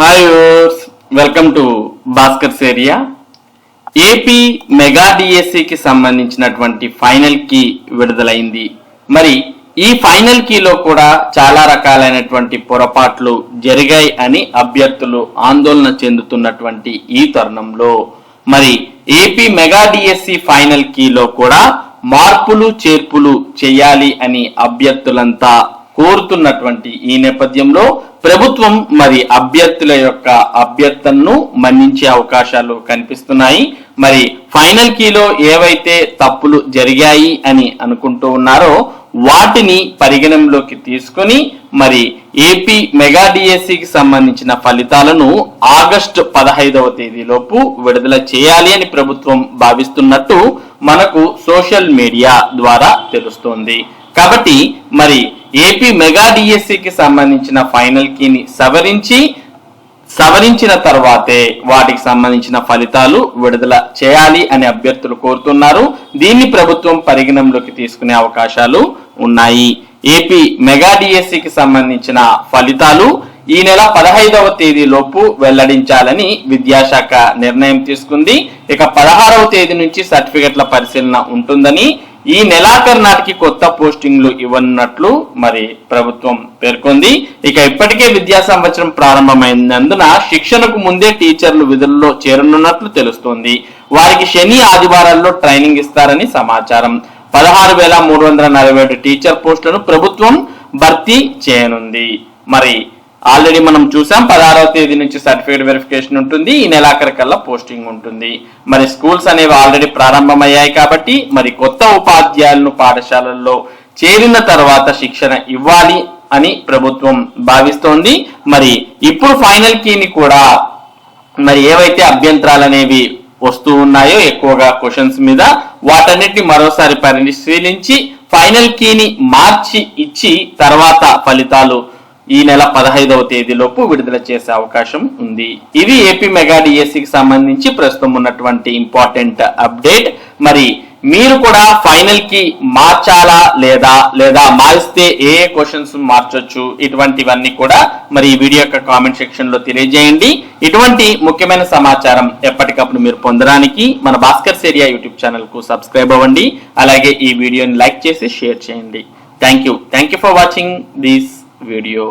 Hi welcome to Bhaskar Seriya AP mega డిఎస్సికి సంబంధించినటువంటి final key విడుదలైంది. మరి ఈ ఫైనల్ కీలో కూడా చాలా రకాలైనటువంటి పొరపాట్లు జరిగాయి అని అభ్యర్థులు ఆందోళన చెందుతున్నటువంటి ఈ తరుణంలో. మరి ఏపీ మెగా డిఎస్సి ఫైనల్ కీలో కూడా మార్పులు చేర్పులు చేయాలి అని అభ్యర్థులంతా కోరుతున్నటువంటి ఈ నేపథ్యంలో ప్రభుత్వం మరి అభ్యర్థుల యొక్క అభ్యర్థనను మన్నించే అవకాశాలు కనిపిస్తున్నాయి. మరి ఫైనల్ కీలో ఏవైతే తప్పులు జరిగాయి అని అనుకుంటూ ఉన్నారో వాటిని పరిగణంలోకి తీసుకొని మరి ఏపీ మెగా డిఎస్సికి సంబంధించిన ఫలితాలను ఆగస్టు పదహైదవ తేదీలోపు విడుదల చేయాలి అని ప్రభుత్వం భావిస్తున్నట్టు మనకు సోషల్ మీడియా ద్వారా తెలుస్తోంది. కాబట్టి మరి ఏపీ మెగా డిఎస్సికి సంబంధించిన ఫైనల్ కీని సవరించి సవరించిన తర్వాతే వాటికి సంబంధించిన ఫలితాలు విడుదల చేయాలి అని అభ్యర్థులు కోరుతున్నారు. దీన్ని ప్రభుత్వం పరిగణంలోకి తీసుకునే అవకాశాలు ఉన్నాయి. ఏపీ మెగా డిఎస్సికి సంబంధించిన ఫలితాలు ఈ నెల పదహైదవ తేదీలోపు వెల్లడించాలని విద్యాశాఖ నిర్ణయం తీసుకుంది. ఇక పదహారవ తేదీ నుంచి సర్టిఫికెట్ల పరిశీలన ఉంటుందని ఈ నెలాఖరు నాటికి కొత్త పోస్టింగ్లు ఇవ్వనున్నట్లు మరి ప్రభుత్వం పేర్కొంది. ఇక ఇప్పటికే విద్యా సంవత్సరం ప్రారంభమైనందున శిక్షణకు ముందే టీచర్లు విధుల్లో చేరనున్నట్లు తెలుస్తోంది. వారికి శని ఆదివారాల్లో ట్రైనింగ్ ఇస్తారని సమాచారం. పదహారు వేల మూడు వందల నలభై ఏడు టీచర్ పోస్టులను ప్రభుత్వం భర్తీ చేయనుంది. మరి ఆల్రెడీ మనం చూసాం పదహారవ తేదీ నుంచి సర్టిఫికేట్ వెరిఫికేషన్ ఉంటుంది ఈ నెలాఖరు కల్లా పోస్టింగ్ ఉంటుంది. మరి స్కూల్స్ అనేవి ఆల్రెడీ ప్రారంభమయ్యాయి కాబట్టి మరి కొత్త ఉపాధ్యాయులను పాఠశాలల్లో చేరిన తర్వాత శిక్షణ ఇవ్వాలి అని ప్రభుత్వం భావిస్తోంది. మరి ఇప్పుడు ఫైనల్ కీని కూడా మరి ఏవైతే అభ్యంతరాలు అనేవి వస్తూ ఉన్నాయో ఎక్కువగా క్వశ్చన్స్ మీద వాటన్నిటిని మరోసారి పరిశీలించి ఫైనల్ కీని మార్చి ఇచ్చి తర్వాత ఫలితాలు ఈ నెల పదహైదవ తేదీలోపు విడుదల చేసే అవకాశం ఉంది. ఇది ఏపీ మెగా డిఎస్సికి సంబంధించి ప్రస్తుతం ఉన్నటువంటి ఇంపార్టెంట్ అప్డేట్. మరి మీరు కూడా ఫైనల్కి మార్చాలా లేదా లేదా మారిస్తే ఏ ఏ క్వశ్చన్స్ మార్చొచ్చు ఇటువంటివన్నీ కూడా మరి ఈ వీడియో యొక్క కామెంట్ సెక్షన్లో తెలియజేయండి. ఇటువంటి ముఖ్యమైన సమాచారం ఎప్పటికప్పుడు మీరు పొందడానికి మన భాస్కర్ సేరియా యూట్యూబ్ ఛానల్కు సబ్స్క్రైబ్ అవ్వండి. అలాగే ఈ వీడియోని లైక్ చేసి షేర్ చేయండి. Thank you. Thank you for watching this video